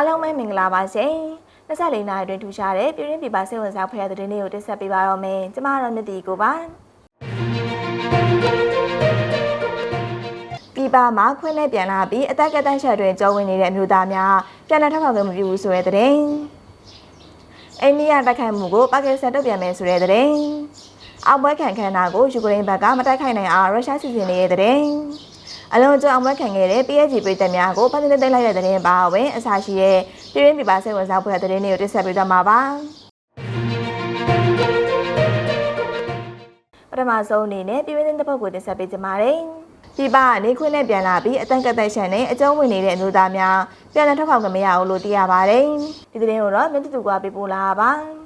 အားလုံးပဲမင်္ဂလာပါရှင်24နာရီအတွင်းထူရှားတဲ့ပြည်ရင်းပြည်ပစိတ်ဝင်စားဖွယ်တဲ့တဲ့နေ့ကိုတင်ဆက်ပေးပါတော့မယ်ကျမတို့မြတ်တီကိုပါပြည်ပမှာခွင့်နဲ့ပြန်လာပြီးအသက်ကတန့်ချက်တွင်ကြောဝင်နေတဲ့အမျိုးသားများပြန်လည်ထောက်ခံမှုမပြုဘူးဆိုတဲ့တဲ့အိန္ဒိယတိုက်ခိုက်မှုကိုပါကစ္စတန်တုံ့ပြန်မယ်ဆိုတဲ့တဲ့အောင်ပွဲခံခန္ဓာကိုယူကရိန်းဘက်ကမတိုက်ခိုက်နိုင်အောင်ရုရှားစီစဉ်နေတဲ့တဲ့ အလုံးစုံအောင်ပွဲခံခဲ့တဲ့ PSG ပြည်သက်များကိုဖန်တီးသိမ်းလိုက်တဲ့တဲ့ပါဝင်အစားရှိတဲ့ပြည်ရင်းပြည်ပစိတ်ဝင်စားဖွယ်တဲ့တဲ့နေ့ကိုတင်ဆက်ပေးသွားမှာပါပထမဆုံးအနေနဲ့ပြည်ရင်းတဲ့ပုတ်ကိုတင်ဆက်ပေးကြပါမယ်ပြည်ပကနေခွင့်နဲ့ပြန်လာပြီးအတန်ကသက်ရှန်နဲ့အကျုံးဝင်နေတဲ့အမျိုးသားများပြန်လည်ထောက်ခံကြမရအောင်လို့သိရပါတယ်ဒီသတင်းကိုတော့မြင့်တူကပေးပို့လာပါ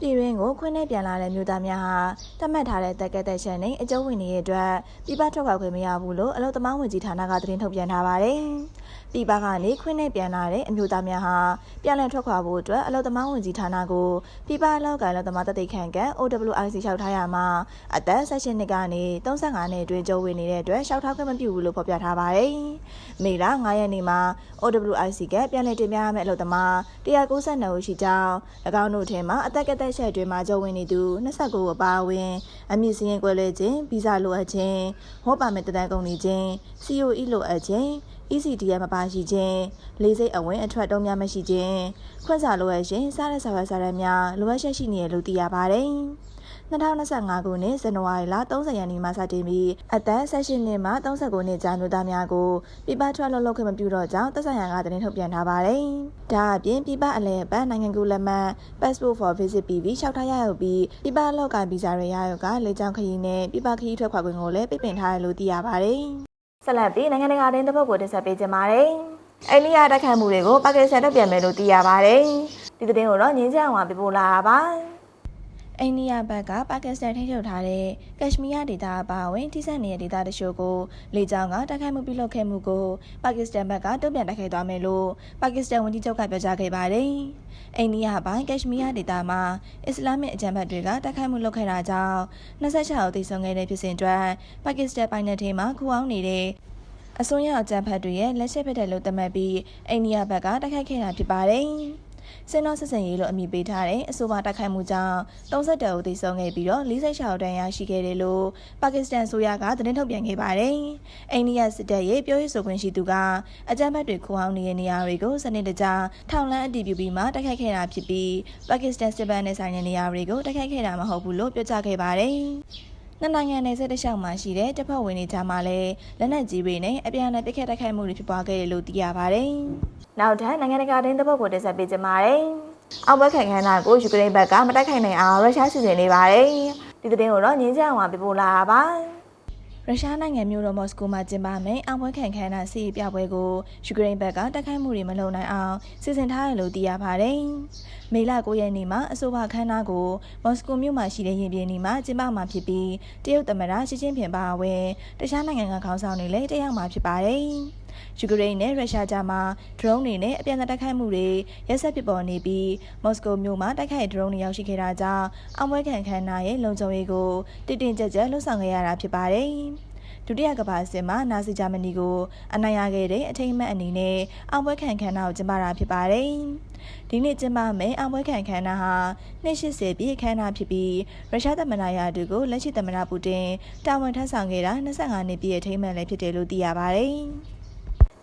ပြည်ရင်းကိုခွင့်နဲ့ပြန်လာတဲ့မြို့သားများဟာတတ်မှတ်ထားတဲ့တက်ကက်သက်ရှန်နဲ့အကျုံးဝင်နေတဲ့အတွက်ပြည်ပထွက်ခွာခွင့်မရဘူးလို့အလို့သမားဝင်ကြီးဌာနကသတင်းထုတ်ပြန်ထားပါတယ်။ပြည်ပကနေခွင့်နဲ့ပြန်လာတဲ့အမျိုးသားများဟာပြန်လည်ထွက်ခွာဖို့အတွက်အလို့သမားဝင်ကြီးဌာနကိုပြည်ပအလောက်ကန်လို့သမားတသိခန့်က OWIC လျှောက်ထားရမှာအသက်16နှစ်ကနေ35နှစ်အတွင်းကျုံးဝင်နေတဲ့အတွက်လျှောက်ထားခွင့်မပြုဘူးလို့ဖော်ပြထားပါတယ်။မေလ9ရက်နေ့မှာ OWIC ကပြန်လည်တင်ပြရမယ့်အလို့သမား192ဦးရှိကြောင်း၎င်းတို့ထဲမှာအသက်ကသက်ချက်အတွင်းမှာကျုံးဝင်နေသူ29အပါအဝင်အမည်စရင်ကွဲလွဲခြင်းဗီဇလိုအပ်ခြင်းဟောပါမဲ့တတိုင်းကုန်နေခြင်း COE လိုအပ်ခြင်း ECDM မပါရှိခြင်းလေးစိတ်အဝင်အထွက်တုံးများမရှိခြင်းခွင့်စာလိုအပ်ခြင်းစားတဲ့စာရွက်စာတမ်းများလိုအပ်ချက်ရှိနေတယ်လို့သိရပါတယ် 2025ခုနှစ်ဇန်နဝါရီလ30ရက်နေ့မှစတင်ပြီးအသက်16နှစ်မှ39နှစ်ကြာမျိုးသားများကိုပြပထွက်လောက်လောက်ခွင့်မပြုတော့ကြောင်းသက်ဆိုင်ရာကတင်ထုတ်ပြန်ထားပါတယ်။ဒါအပြင်ပြပအလဲအပတ်နိုင်ငံကူးလက်မှတ် passport for visit ပြီးပြီးလျှောက်ထားရယူပြီးပြပလောက်ကန်ဗီဇာတွေရယူကလေကြောင်းခရီးနဲ့ပြပခရီးထွက်ခွာခွင့်ကိုလည်းပိတ်ပင်ထားတယ်လို့သိရပါတယ်။ဆက်လက်ပြီးနိုင်ငံတကာတင်းတစ်ပုတ်ကိုတင်ဆက်ပေးကြပါမယ်။အိန္ဒိယတိုက်ခိုက်မှုတွေကိုပါကစ္စတန်တပ်ပြန်မယ်လို့သိရပါတယ်။ဒီသတင်းကိုတော့ငင်းချအောင်ပြပို့လာပါပါ။ အိန္ဒိယဘက်ကပါကစ္စတန်ထိထုတ်ထားတဲ့ကက်ရှမီးယားဒေသအပါအဝင်ထိစပ်နေတဲ့ဒေသတချို့ကိုလေကြောင်းကတိုက်ခိုက်မှုပြုလုပ်ခဲ့မှုကိုပါကစ္စတန်ဘက်ကတုံ့ပြန်တိုက်ခိုက်သွားမယ်လို့ပါကစ္စတန်ဝန်ကြီးချုပ်ကပြောကြားခဲ့ပါတယ်။အိန္ဒိယပိုင်းကက်ရှမီးယားဒေသမှာအစ္စလာမစ်အကြမ်းဖက်တွေကတိုက်ခိုက်မှုလုပ်ခဲ့တာကြောင့်26ဦးသေဆုံးခဲ့တဲ့ဖြစ်စဉ်အတွက်ပါကစ္စတန်ပိုင်းနယ်ထဲမှာခူအောင်နေတဲ့အစိုးရအကြမ်းဖက်တွေရဲ့လက်ချက်ဖြစ်တယ်လို့သတ်မှတ်ပြီးအိန္ဒိယဘက်ကတိုက်ခိုက်ခဲ့တာဖြစ်ပါတယ်။ စင်တော်ဆက်ဆံရေးလို့အမည်ပေးထားတဲ့အဆိုပါတိုက်ခိုက်မှုကြောင့်32ဦးသေဆုံးခဲ့ပြီးတော့46ဦးဒဏ်ရာရှိခဲ့တယ်လို့ပါကစ္စတန်ဆိုရကသတင်းထုတ်ပြန်ခဲ့ပါတယ်။အိန္ဒိယစစ်တပ်ရဲ့ပြောရေးဆိုခွင့်ရှိသူကအကြမ်းဖက်တွေခိုးအောင်နေတဲ့နေရာတွေကိုစနစ်တကျထောင်လန်းအတည်ပြုပြီးမှတိုက်ခိုက်ခဲ့တာဖြစ်ပြီးပါကစ္စတန်စစ်ဘက်နဲ့ဆိုင်တဲ့နေရာတွေကိုတိုက်ခိုက်ခဲ့တာမဟုတ်ဘူးလို့ပြောကြားခဲ့ပါတယ်။နှစ်နိုင်ငံနယ်စပ်တစ်လျှောက်မှာရှိတဲ့တပ်ဖွဲ့ဝင်တွေကြားမှာလည်းလက်နက်ကြီးတွေနဲ့အပြန်အလှန်ပစ်ခတ်တိုက်ခိုက်မှုတွေဖြစ်ပွားခဲ့တယ်လို့သိရပါတယ်။ နောက်ထပ်နိုင်ငံတကာတင်းသဘောကိုတင်ဆက်ပေးကြပါမယ်။အောက်ဘက်ခံခန်းနာကိုယူကရိန်းဘက်ကမတိုက်ခိုက်နိုင်အောင်ရုရှားစီစဉ်နေပါတယ်။ဒီသတင်းကိုတော့ငင်းချအောင်ပြပို့လာတာပါ။ရုရှားနိုင်ငံမြို့တော်မော်စကိုမှာကျင်းပမယ့်အောင်ပွဲခံခန်းနာစီပြပွဲကိုယူကရိန်းဘက်ကတိုက်ခိုက်မှုတွေမလုပ်နိုင်အောင်စီစဉ်ထားတယ်လို့သိရပါတယ်။မေလ9ရက်နေ့မှာအဆိုပါခန်းနာကိုမော်စကိုမြို့မှာရှိတဲ့ရင်ပြင်နီမှာကျင်းပမှာဖြစ်ပြီးတရုတ်သမ္မတရှီကျင်းပင်ပါဝင်တခြားနိုင်ငံကခေါင်းဆောင်တွေလည်းတက်ရောက်မှာဖြစ်ပါတယ်။ ယူကရိန်းနဲ့ရုရှားကြားမှာ drone တွေနဲ့အပြန်အလှန်တိုက်ခိုက်မှုတွေရက်ဆက်ဖြစ်ပေါ်နေပြီးမော်စကိုမြို့မှာတိုက်ခိုက် drone တွေရောက်ရှိခဲ့တာကြောင့်အောင်ပွဲခံခန်းနာရဲ့လုံခြုံရေးကိုတည်တင်ကြပ်ကြပ်လှုပ်ဆောင်ခဲ့ရတာဖြစ်ပါတယ်။ဒုတိယကမ္ဘာစစ်မှာနာဇီဂျာမနီကိုအနိုင်ရခဲ့တဲ့အထိမ်းအမှတ်အနေနဲ့အောင်ပွဲခံခန်းနာကိုကျင်းပတာဖြစ်ပါတယ်။ဒီနေ့ကျင်းပမယ့်အောင်ပွဲခံခန်းနာဟာ280ပြည့်ခန်းနာဖြစ်ပြီးရုရှားသမ္မတရာတူကိုလက်ရှိသမ္မတပူတင်တာဝန်ထမ်းဆောင်ခဲ့တာ25နှစ်ပြည့်အထိမ်းအမှတ်လည်းဖြစ်တယ်လို့သိရပါတယ်။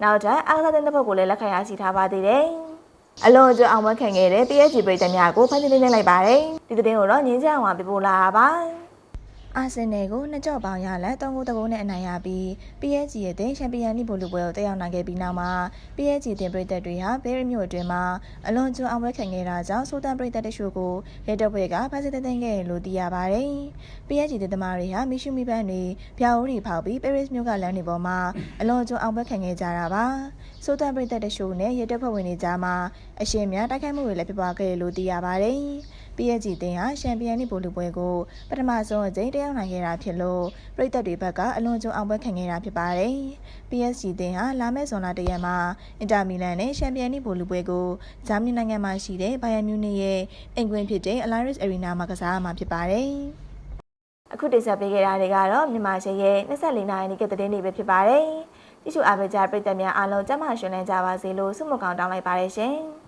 နောက်ထပ်အားသာတဲ့ဘက်ကိုလည်းလက်ခံရရှိထားပါသေးတယ်။အလွန်အကျွအောင်ပွဲခံခဲ့တဲ့ PSG ပြည်သက်များကိုဖန်တီးနေလိုက်ပါတယ်။ဒီသတင်းကိုတော့ငင်းချအောင်ပြပို့လာပါ။ အာဆင်နယ်ကိုနှစ်ကြော့ပေါင်းရလက်၃ဂိုးတကိုးနဲ့အနိုင်ရပြီး PSG ရဲ့တင်ချန်ပီယံလိဘိုလူပွဲကိုတက်ရောက်နိုင်ခဲ့ပြီးနောက်မှာ PSG တင်ပရိသတ်တွေဟာဘဲရမြို့အတွင်းမှာအလွန်ကျွံအောင်ပွဲခံခဲ့တာကြောင့်ဆိုတန်ပရိသတ်တချို့ကိုရဲတပ်ဖွဲ့ကဖမ်းဆီးသိမ်းခဲ့လို့သိရပါတယ်။ PSG တင်သမားတွေဟာမီရှူမီပန်းတွေဗျာအိုးတွေဖောက်ပြီးပဲရစ်မြို့ကလမ်းတွေပေါ်မှာအလွန်ကျွံအောင်ပွဲခံခဲ့ကြတာပါ။ဆိုတန်ပရိသတ်တချို့နဲ့ရဲတပ်ဖွဲ့ဝင်တွေကြားမှာအရှင်များတိုက်ခိုက်မှုတွေလည်းဖြစ်ပွားခဲ့လို့သိရပါတယ်။ PSG တင်ဟာရှမ်ပီယံလိဘိုလူပွဲကိုပထမဆုံးအကြိမ်တက်ရောက်နိုင်ခဲ့တာဖြစ်လို့ပြည်သက်တွေဘက်ကအလွန်ကြုံအောင်ပွဲခံခဲ့တာဖြစ်ပါတယ်။ PSG တင်ဟာလာမယ့်ဇွန်လတရက်မှာအင်တာမီလန်နဲ့ရှမ်ပီယံလိဘိုလူပွဲကိုဂျာမနီနိုင်ငံမှာရှိတဲ့ဘိုင်ယန်မြူနစ်ရဲ့အင်ကွင်းဖြစ်တဲ့ Allianz Arena မှာကစားမှာဖြစ်ပါတယ်။အခုတင်ဆက်ပေးခဲ့တာတွေကတော့မြန်မာရှယ်ရဲ့24နိုင်နေ့ကတဲ့တဲ့နေ့ပဲဖြစ်ပါတယ်။ကြည့်ရှုအားပေးကြတဲ့ပရိသတ်များအားလုံးကျန်းမာရှင်လန်းကြပါစေလို့ဆုမကောင်းတောင်းလိုက်ပါတယ်ရှင်